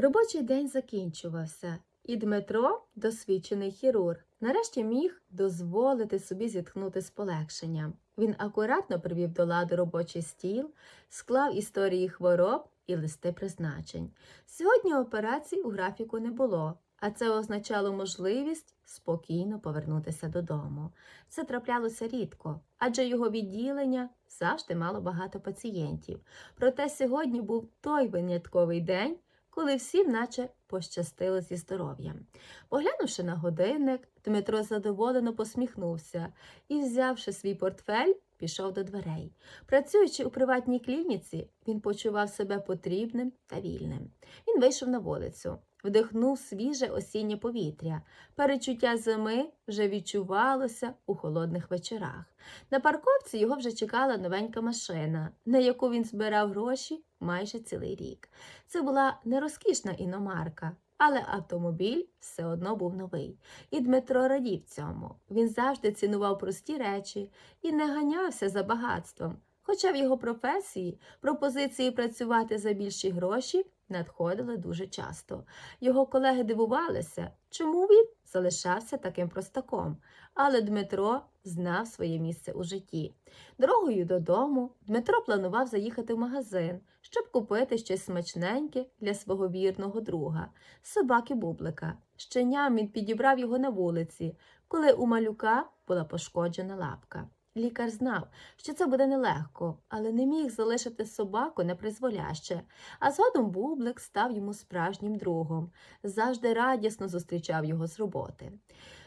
Робочий день закінчувався, і Дмитро, досвідчений хірург, нарешті міг дозволити собі зітхнути з полегшенням. Він акуратно привів до ладу робочий стіл, склав історії хвороб і листи призначень. Сьогодні операцій у графіку не було, а це означало можливість спокійно повернутися додому. Це траплялося рідко, адже його відділення завжди мало багато пацієнтів. Проте сьогодні був той винятковий день, коли всім наче пощастило зі здоров'ям. Поглянувши на годинник, Дмитро задоволено посміхнувся і, взявши свій портфель, пішов до дверей. Працюючи у приватній клініці, він почував себе потрібним та вільним. Він вийшов на вулицю, вдихнув свіже осіннє повітря. Перечуття зими вже відчувалося у холодних вечорах. На парковці його вже чекала новенька машина, на яку він збирав гроші майже цілий рік. Це була не розкішна іномарка, але автомобіль все одно був новий. І Дмитро радів цьому. Він завжди цінував прості речі і не ганявся за багатством. Хоча в його професії пропозиції працювати за більші гроші надходили дуже часто. Його колеги дивувалися, чому він залишався таким простаком. Але Дмитро знав своє місце у житті. Дорогою додому Дмитро планував заїхати в магазин, щоб купити щось смачненьке для свого вірного друга, собаки Бублика. Щеням він підібрав його на вулиці, коли у малюка була пошкоджена лапка. Лікар знав, що це буде нелегко, але не міг залишити собаку непризволяще, а згодом Бублик став йому справжнім другом, завжди радісно зустрічав його з роботи.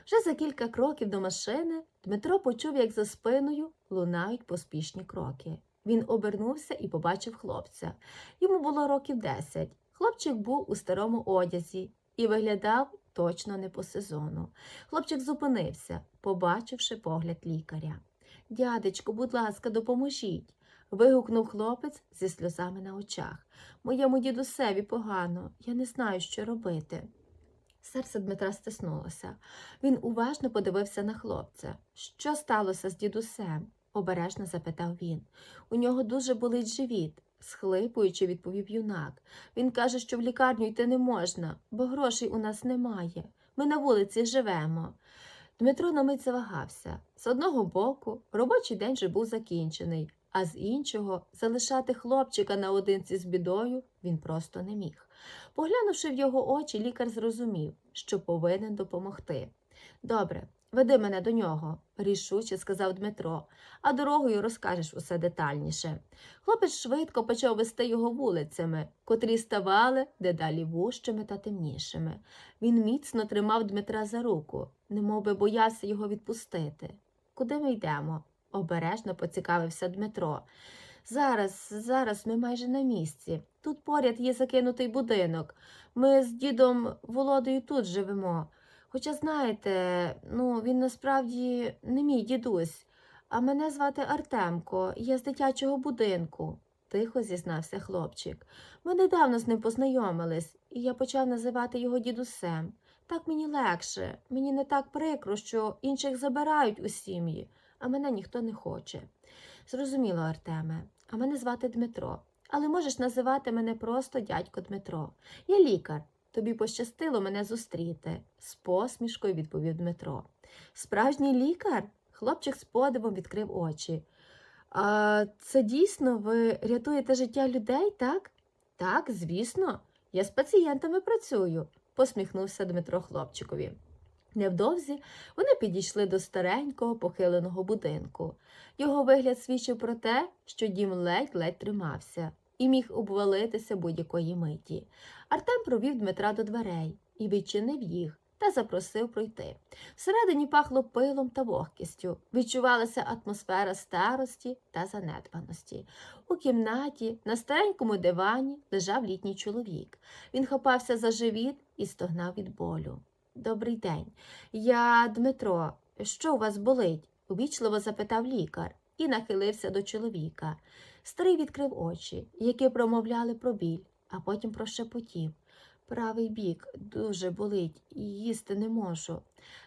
Вже за кілька кроків до машини Дмитро почув, як за спиною лунають поспішні кроки. Він обернувся і побачив хлопця. Йому було років десять. Хлопчик був у старому одязі і виглядав точно не по сезону. Хлопчик зупинився, побачивши погляд лікаря. Дядечко, будь ласка, допоможіть. вигукнув хлопець зі сльозами на очах. Моєму дідусеві погано, я не знаю, що робити. Серце Дмитра стиснулося. Він уважно подивився на хлопця. Що сталося з дідусем? обережно запитав він. У нього дуже болить живіт, схлипуючи, відповів юнак. Він каже, що в лікарню йти не можна, бо грошей у нас немає. Ми на вулиці живемо. Дмитро на мить завагався. З одного боку, робочий день вже був закінчений, а з іншого залишати хлопчика наодинці з бідою він просто не міг. Поглянувши в його очі, лікар зрозумів, що повинен допомогти. Добре, веди мене до нього, рішуче сказав Дмитро, а дорогою розкажеш усе детальніше. Хлопець швидко почав вести його вулицями, котрі ставали дедалі вужчими та темнішими. Він міцно тримав Дмитра за руку, немов би боявся його відпустити. Куди ми йдемо? обережно поцікавився Дмитро. Зараз, зараз ми майже на місці. Тут поряд є закинутий будинок. Ми з дідом Володою тут живемо. Хоча, знаєте, ну, він насправді не мій дідусь, а мене звати Артемко, я з дитячого будинку, тихо зізнався хлопчик. Ми недавно з ним познайомились, і я почав називати його дідусем. Так мені легше, мені не так прикро, що інших забирають у сім'ї, а мене ніхто не хоче. Зрозуміло, Артеме, а мене звати Дмитро, але можеш називати мене просто дядько Дмитро. Я лікар. Тобі пощастило мене зустріти, з посмішкою відповів Дмитро. Справжній лікар? Хлопчик з подивом відкрив очі. А це дійсно ви рятуєте життя людей, так? Так, звісно, я з пацієнтами працюю, посміхнувся Дмитро хлопчикові. Невдовзі вони підійшли до старенького похиленого будинку. Його вигляд свідчив про те, що дім ледь-ледь тримався і міг обвалитися будь-якої миті. Артем провів Дмитра до дверей і відчинив їх та запросив пройти. Всередині пахло пилом та вогкістю, відчувалася атмосфера старості та занедбаності. У кімнаті на старенькому дивані лежав літній чоловік. Він хапався за живіт і стогнав від болю. Добрий день. Я Дмитро. Що у вас болить? увічливо запитав лікар і нахилився до чоловіка. Старий відкрив очі, які промовляли про біль, а потім прошепотів. Правий бік дуже болить і їсти не можу.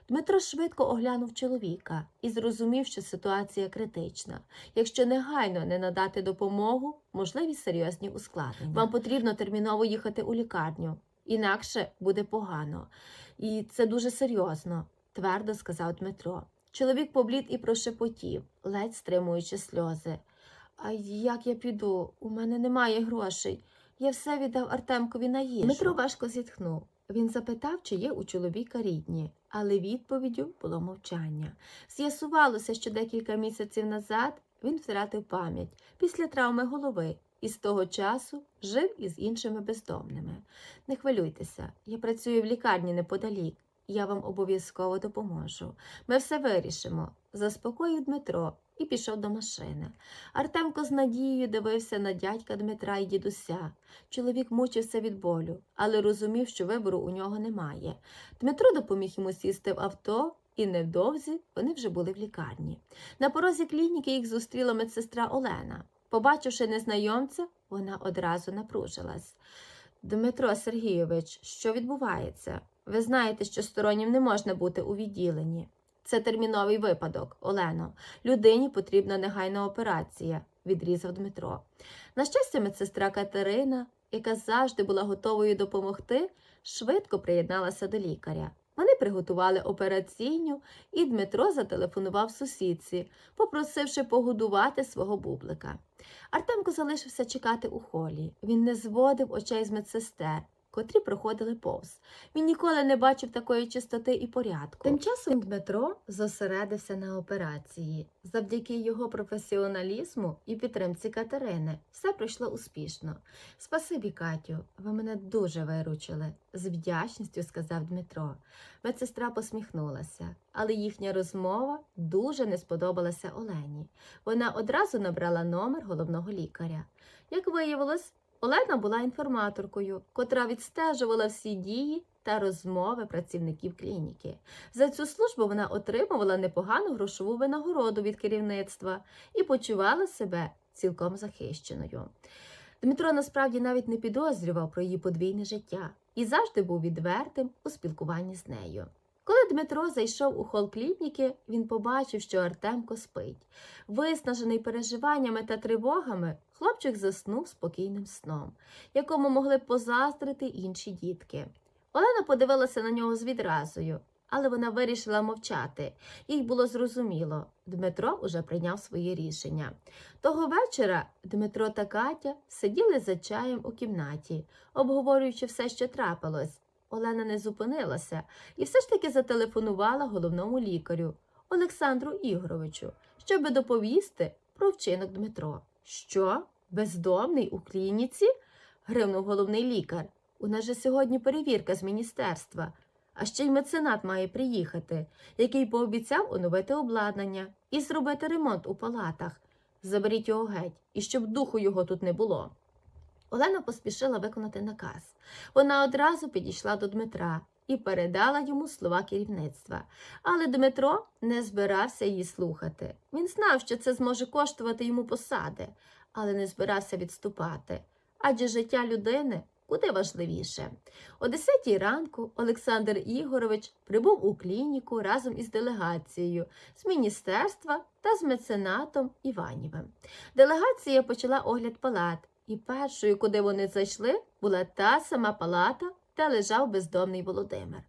Дмитро швидко оглянув чоловіка і зрозумів, що ситуація критична. Якщо негайно не надати допомогу, можливі серйозні ускладнення. Вам потрібно терміново їхати у лікарню. інакше буде погано. І це дуже серйозно, твердо сказав Дмитро. Чоловік поблід і прошепотів, ледь стримуючи сльози. А як я піду? У мене немає грошей. Я все віддав Артемкові на їжу. Дмитро важко зітхнув. Він запитав, чи є у чоловіка рідні, але відповіддю було мовчання. З'ясувалося, що декілька місяців назад він втратив пам'ять після травми голови і з того часу жив із іншими бездомними. Не хвилюйтеся, я працюю в лікарні неподалік. Я вам обов'язково допоможу. Ми все вирішимо, заспокоїв Дмитро і пішов до машини. Артемко з надією дивився на дядька Дмитра і дідуся. Чоловік мучився від болю, але розумів, що вибору у нього немає. Дмитро допоміг йому сісти в авто, і невдовзі вони вже були в лікарні. На порозі клініки їх зустріла медсестра Олена. Побачивши незнайомця, вона одразу напружилась. Дмитро Сергійович, що відбувається? Ви знаєте, що стороннім не можна бути у відділенні. Це терміновий випадок, Олено. Людині потрібна негайна операція, відрізав Дмитро. На щастя, медсестра Катерина, яка завжди була готовою допомогти, швидко приєдналася до лікаря. Вони приготували операційню, і Дмитро зателефонував сусідці, попросивши погодувати свого бублика. Артемко залишився чекати у холі. Він не зводив очей з медсестер, котрі проходили повз. Він ніколи не бачив такої чистоти і порядку. Тим часом Дмитро зосередився на операції. Завдяки його професіоналізму і підтримці Катерини все пройшло успішно. Спасибі, Катю, ви мене дуже виручили, з вдячністю сказав Дмитро. Медсестра посміхнулася, але їхня розмова дуже не сподобалася Олені. Вона одразу набрала номер головного лікаря. Як виявилось, Олена була інформаторкою, котра відстежувала всі дії та розмови працівників клініки. За цю службу вона отримувала непогану грошову винагороду від керівництва і почувала себе цілком захищеною. Дмитро насправді навіть не підозрював про її подвійне життя і завжди був відвертим у спілкуванні з нею. Коли Дмитро зайшов у хол клініки, він побачив, що Артемко спить. Виснажений переживаннями та тривогами, хлопчик заснув спокійним сном, якому могли позаздрити інші дітки. Олена подивилася на нього з відразою, але вона вирішила мовчати. Їй було зрозуміло, Дмитро уже прийняв своє рішення. Того вечора Дмитро та Катя сиділи за чаєм у кімнаті, обговорюючи все, що трапилось. Олена не зупинилася і все ж таки зателефонувала головному лікарю Олександру Ігоровичу, щоби доповісти про вчинок Дмитро. Що? Бездомний у клініці? гримнув головний лікар. У нас же сьогодні перевірка з міністерства, а ще й меценат має приїхати, який пообіцяв оновити обладнання і зробити ремонт у палатах. Заберіть його геть, і щоб духу його тут не було. Олена поспішила виконати наказ. Вона одразу підійшла до Дмитра і передала йому слова керівництва. Але Дмитро не збирався її слухати. Він знав, що це зможе коштувати йому посади, але не збирався відступати. Адже життя людини куди важливіше. О 10 ранку Олександр Ігорович прибув у клініку разом із делегацією з міністерства та з меценатом Іванівим. Делегація почала огляд палат, і першою, куди вони зайшли, була та сама палата, де лежав бездомний Володимир.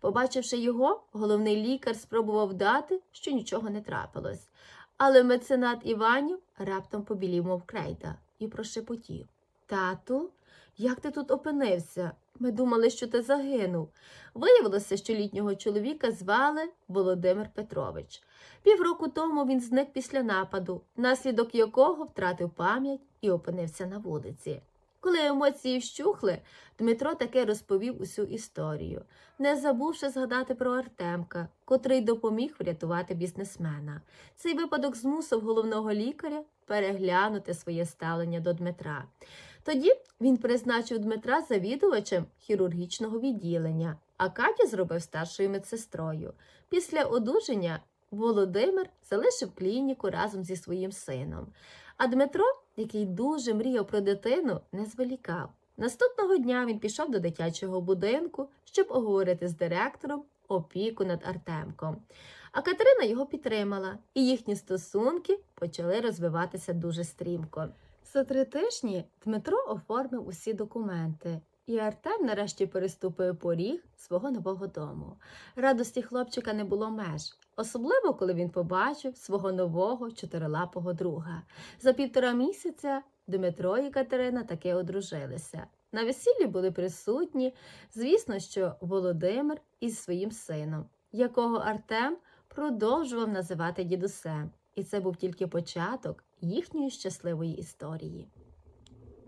Побачивши його, головний лікар спробував дати, що нічого не трапилось. Але меценат Іванів раптом побілів, мов крейда, і прошепотів Тату, як ти тут опинився? Ми думали, що ти загинув. Виявилося, що літнього чоловіка звали Володимир Петрович. Півроку тому він зник після нападу, наслідок якого втратив пам'ять і опинився на вулиці. Коли емоції вщухли, Дмитро таки розповів усю історію, не забувши згадати про Артемка, котрий допоміг врятувати бізнесмена. Цей випадок змусив головного лікаря переглянути своє ставлення до Дмитра. Тоді він призначив Дмитра завідувачем хірургічного відділення, а Катю зробив старшою медсестрою. Після одужання Володимир залишив клініку разом зі своїм сином. А Дмитро, який дуже мріяв про дитину, не зволікав. Наступного дня він пішов до дитячого будинку, щоб оговорити з директором опіку над Артемком. А Катерина його підтримала, і їхні стосунки почали розвиватися дуже стрімко. За три тижні Дмитро оформив усі документи І Артем нарешті переступив поріг свого нового дому. Радості хлопчика не було меж, особливо коли він побачив свого нового чотирилапого друга. За півтора місяця Дмитро і Катерина таки одружилися. На весіллі були присутні, звісно, що Володимир із своїм сином, якого Артем продовжував називати дідусем. І це був тільки початок їхньої щасливої історії.